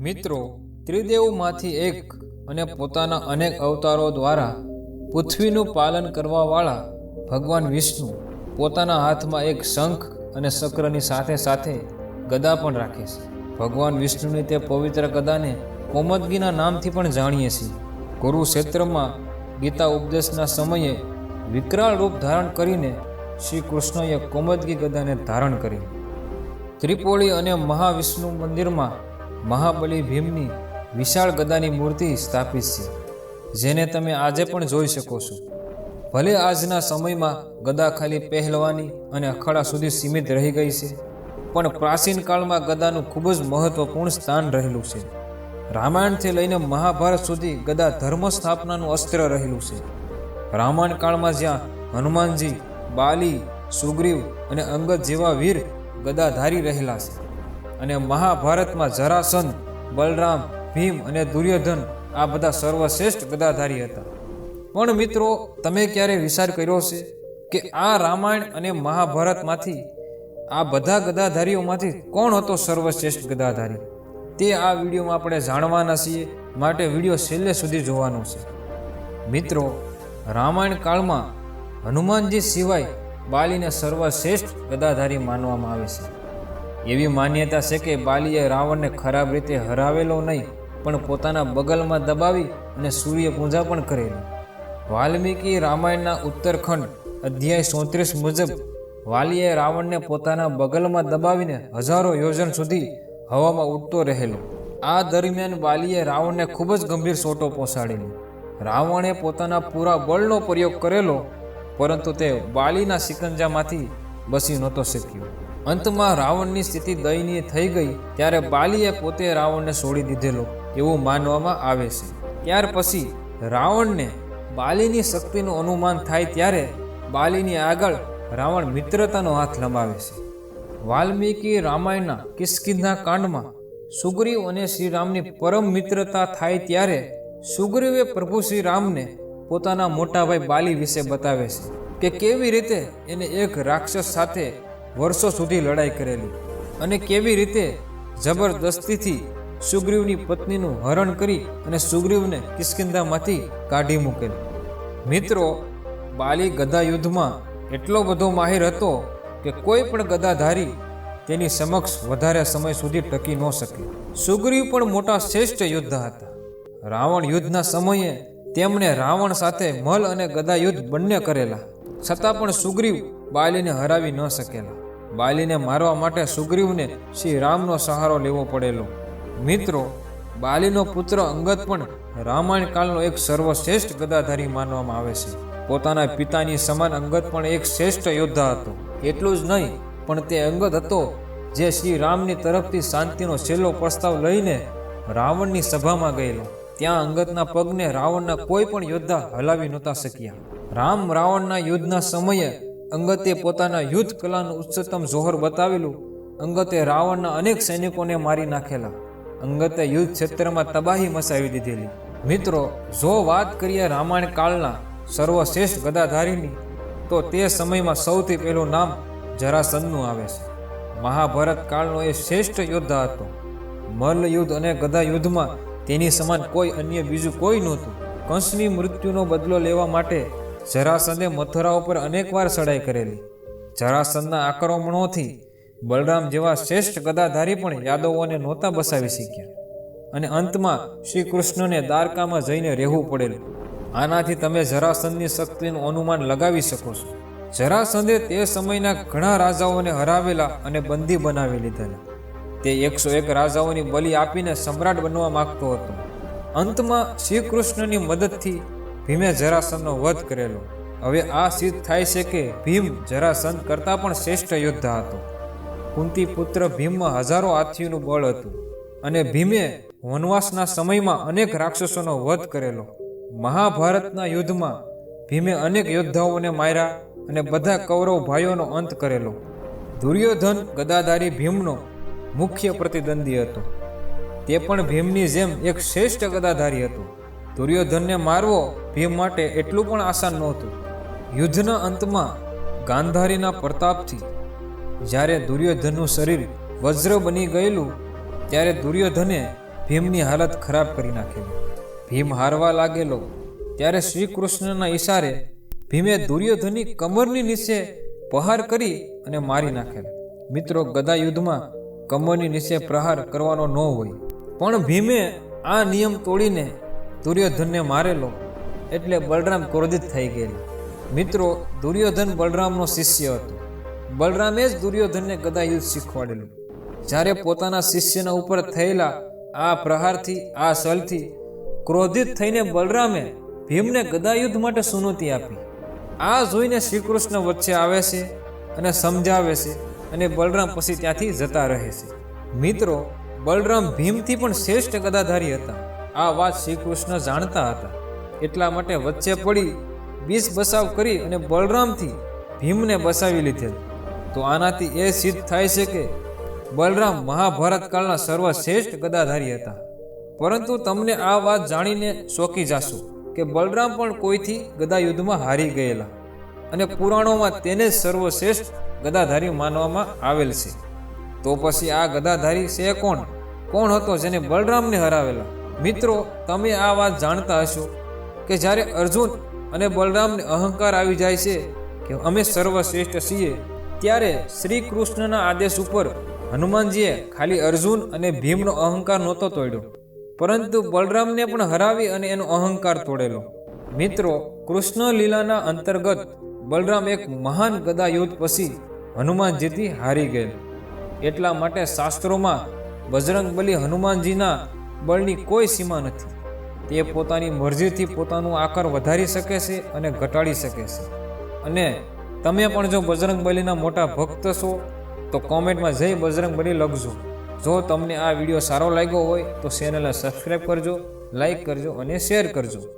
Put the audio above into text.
મિત્રો, ત્રિદેવમાંથી એક અને પોતાના અનેક અવતારો દ્વારા પૃથ્વીનું પાલન કરવાવાળા ભગવાન વિષ્ણુ પોતાના હાથમાં એક શંખ અને ચક્રની સાથે સાથે ગદા પણ રાખે છે. ભગવાન વિષ્ણુની તે પવિત્ર ગદાને કોમદગીના નામથી પણ જાણીએ છીએ. કુરુક્ષેત્રમાં ગીતા ઉપદેશના સમયે વિકરાળ રૂપ ધારણ કરીને શ્રી કૃષ્ણએ કોમદગી ગદાને ધારણ કરી ત્રિપોળી અને મહાવિષ્ણુ મંદિરમાં મહાબલી ભીમની વિશાળ ગદાની મૂર્તિ સ્થાપિત છે, જેને તમે આજે પણ જોઈ શકો છો. ભલે આજના સમયમાં ગદા ખાલી પહેલવાની અને અખાડા સુધી સીમિત રહી ગઈ છે, પણ પ્રાચીન કાળમાં ગદાનું ખૂબ જ મહત્વપૂર્ણ સ્થાન રહેલું છે. રામાયણથી લઈને મહાભારત સુધી ગદા ધર્મ સ્થાપનાનું અસ્ત્ર રહેલું છે. રામાયણ કાળમાં જ્યાં હનુમાનજી, બાલી, સુગ્રીવ અને અંગદ જેવા વીર ગદાધારી રહેલા છે. અને મહાભારતમાં જરાસંધ બલરામ, ભીમ અને દુર્યોધન આ બધા સર્વશ્રેષ્ઠ ગદાધારી હતા. પણ મિત્રો, તમે ક્યારે વિચાર કર્યો છે કે આ રામાયણ અને મહાભારતમાંથી આ બધા ગદાધારીઓમાંથી કોણ હતો સર્વશ્રેષ્ઠ ગદાધારી? તે આ વિડીયોમાં આપણે જાણવાના છીએ, માટે વીડિયો છેલ્લે સુધી જોવાનો છે. મિત્રો, રામાયણ કાળમાં હનુમાનજી સિવાય બાલીને સર્વશ્રેષ્ઠ ગદાધારી માનવામાં આવે છે. એવી માન્યતા છે કે બાલીએ રાવણને ખરાબ રીતે હરાવેલો નહીં, પણ પોતાના બગલમાં દબાવી અને સૂર્યપૂજા પણ કરેલી. વાલ્મીકી રામાયણના ઉત્તરખંડ, અધ્યાય ચોત્રીસ મુજબ, વાલીએ રાવણને પોતાના બગલમાં દબાવીને હજારો યોજન સુધી હવામાં ઉડતો રહેલો. આ દરમિયાન બાલીએ રાવણને ખૂબ જ ગંભીર સોટો પહોંચાડેલી રાવણે પોતાના પૂરા બળનો પ્રયોગ કરેલો, પરંતુ તે બાલીના સિકંજામાંથી બસી નહોતો શક્યો. અંતમાં રાવણની સ્થિતિ દયનીય થઈ ગઈ, ત્યારે બાલીએ પોતે રાવણને છોડી દીધેલો, એવું માનવામાં આવે છે. ત્યાર પછી રાવણને બાલીની શક્તિનું અનુમાન થાય ત્યારે બાલીની આગળ રાવણ મિત્રતાનો હાથ લંબાવે છે. વાલ્મીકી રામાયણના કિસ્કિંધા કાંડમાં સુગ્રીવ અને શ્રીરામની પરમ મિત્રતા થાય ત્યારે સુગ્રીવે પ્રભુ શ્રી રામને પોતાના મોટા ભાઈ બાલી વિશે બતાવે છે કે કેવી રીતે એને એક રાક્ષસ સાથે વર્ષો સુધી લડાઈ કરેલી અને કેવી રીતે જબરદસ્તીથી સુગ્રીવની પત્નીનું હરણ કરી અને સુગ્રીવને કિસ્કિંધામાંથી કાઢી મૂકેલ. મિત્રો, બાલી ગદા યુદ્ધમાં એટલો બધો માહિર હતો કે કોઈ પણ ગદાધારી તેની સમક્ષ વધારે સમય સુધી ટકી ન શકે. સુગ્રીવ પણ મોટા શ્રેષ્ઠ યોદ્ધા હતા. રાવણ યુદ્ધના સમયે તેમણે રાવણ સાથે મલ અને ગદા યુદ્ધ બંને કરેલા. છતાં પણ સુગ્રીવ બાલીને હરાવી ન શકેલા. બાલીને મારવા માટે સુગ્રીવને શ્રી રામનો સહારો લેવો પડેલો. મિત્રો, બાલીનો પુત્ર અંગત પણ રામાયણ કાળનો એક સર્વશ્રેષ્ઠ ગદાધારી માનવામાં આવે છે. પોતાના પિતાની સમાન અંગત પણ એક શ્રેષ્ઠ યોદ્ધા હતો. એટલું જ નહીં, પણ તે અંગત હતો જે શ્રી રામની તરફથી શાંતિનો છેલ્લો પ્રસ્તાવ લઈને રાવણની સભામાં ગયેલો. ત્યાં અંગતના પગને રાવણના કોઈ પણ યોદ્ધા હલાવી નહોતા શક્યા. રામ રાવણના યુદ્ધના સમયે અંગતે પોતાના યુદ્ધ કલાનું ઉચ્ચતમ જોહર બતાવેલું. અંગતે રાવણના અનેક સૈનિકોને મારી નાખેલા. અંગતે યુદ્ધ ક્ષેત્રમાં તબાહી મચાવી દીધેલી. મિત્રો, જો વાત કરીએ રામાયણ કાળના સર્વશ્રેષ્ઠ ગદાધારીની, તો તે સમયમાં સૌથી પહેલું નામ જરાસંધનું આવે છે. મહાભારત કાળનો એ શ્રેષ્ઠ યોદ્ધા હતો. મલ્લ યુદ્ધ અને ગદા યુદ્ધમાં તેની સમાન કોઈ અન્ય બીજું કોઈ નહોતું. કંસની મૃત્યુનો બદલો લેવા માટે જરાસંધે મથુરા ઉપર અનેકવાર ચડાઈ કરેલી. જરાસંધના આક્રમણોથી બલરામ જેવા શ્રેષ્ઠ ગદાધારી પણ યાદવોને નહોતા બસાવી શક્યા. અને અંતમાં શ્રી કૃષ્ણને દ્વારકામાં જઈને રહેવું પડેલું. આનાથી તમે જરાસંધની શક્તિનું અનુમાન લગાવી શકો છો. જરાસંદે તે સમયના ઘણા રાજાઓને હરાવેલા અને બંદી બનાવી લીધેલા. તે એકસો એક રાજાઓની બલિ આપીને સમ્રાટ બનવા માગતો હતો. અંતમાં શ્રી કૃષ્ણની મદદથી ભીમે જરાસનનો વધ કરેલો. હવે આ સિદ્ધ થાય છે કે ભીમ જરાસન કરતાં પણ શ્રેષ્ઠ યોદ્ધા હતો. કુંતી પુત્ર ભીમમાં હજારો હાથીઓનું બળ હતું અને ભીમે વનવાસના સમયમાં અનેક રાક્ષસોનો વધ કરેલો. મહાભારતના યુદ્ધમાં ભીમે અનેક યોદ્ધાઓને માર્યા અને બધા કૌરવ ભાઈઓનો અંત કરેલો. દુર્યોધન ગદાધારી ભીમનો મુખ્ય પ્રતિદ્વંદી હતો. તે પણ ભીમની જેમ એક શ્રેષ્ઠ ગદાધારી હતો. દુર્યોધનને મારવો ભીમ માટે એટલું પણ આસાન નહોતું. યુદ્ધના અંતમાં ગાંધારીના પ્રતાપથી જ્યારે દુર્યોધનનું શરીર વજ્ર બની ગયેલું, ત્યારે દુર્યોધને ભીમની હાલત ખરાબ કરી નાખેલી. ભીમ હારવા લાગેલો, ત્યારે શ્રી કૃષ્ણના ઈશારે ભીમે દુર્યોધનની કમરની નીચે પ્રહાર કરી અને મારી નાખેલ. મિત્રો ગદા યુદ્ધમાં કમરની નીચે પ્રહાર કરવાનો ન હોય, પણ ભીમે આ નિયમ તોડીને દુર્યોધનને મારેલો એટલે બલરામ ક્રોધિત થઈ ગયેલા. મિત્રો, દુર્યોધન બલરામનો શિષ્ય હતો. બલરામે જ દુર્યોધનને ગદા યુદ્ધ શીખવાડેલું. જ્યારે પોતાના શિષ્યના ઉપર થયેલા આ પ્રહારથી, આ સલથી ક્રોધિત થઈને બલરામે ભીમને ગદાયુદ્ધ માટે સુનોતી આપી. આ જોઈને શ્રીકૃષ્ણ વચ્ચે આવે છે અને સમજાવે છે અને બલરામ પછી ત્યાંથી જતા રહે છે. મિત્રો, બલરામ ભીમથી પણ શ્રેષ્ઠ ગદાધારી હતા. આ વાત શ્રી કૃષ્ણ જાણતા હતા. એટલા માટે વચ્ચે પડી બીસ બસાવ કરી અને બલરામથી ભીમને બસાવી લીધેલ. તો આનાથી એ સિદ્ધ થાય છે કે બલરામ મહાભારત કાળના સર્વશ્રેષ્ઠ ગદાધારી હતા. પરંતુ તમને આ વાત જાણીને શોકી જાશો કે બલરામ પણ કોઈથી ગદા યુદ્ધમાં હારી ગયેલા અને પુરાણોમાં તેને જ સર્વશ્રેષ્ઠ ગદાધારી માનવામાં આવેલ છે. તો પછી આ ગદાધારી છે કોણ? કોણ હતો જેને બલરામને હરાવેલા? મિત્રો, તમે આ વાત જાણતા હશો કે જ્યારે અર્જુન અને બલરામને અહંકાર આવી જાય છે કે અમે સર્વશ્રેષ્ઠ છીએ, ત્યારે શ્રી કૃષ્ણના આદેશ ઉપર હનુમાનજીએ ખાલી અર્જુન અને ભીમનો અહંકાર નહોતો તોડ્યો. પરંતુ બલરામને પણ હરાવી અને એનો અહંકાર તોડેલો. મિત્રો કૃષ્ણ લીલાના અંતર્ગત બલરામ એક મહાન ગદા યુદ્ધ પછી હનુમાનજીથી હારી ગયેલ. એટલા માટે શાસ્ત્રોમાં બજરંગ બલી હનુમાનજીના બળની કોઈ સીમા નથી. તે પોતાની મરજીથી પોતાનું આકાર વધારી શકે છે અને ઘટાડી શકે છે. અને તમે પણ જો બજરંગ બલીના મોટા ભક્ત છો, તો કોમેન્ટમાં જય બજરંગ બલી લખજો. જો તમને આ વીડિયો સારો લાગ્યો હોય, તો ચેનલને સબસ્ક્રાઈબ કરજો લાઈક કરજો અને શેર કરજો.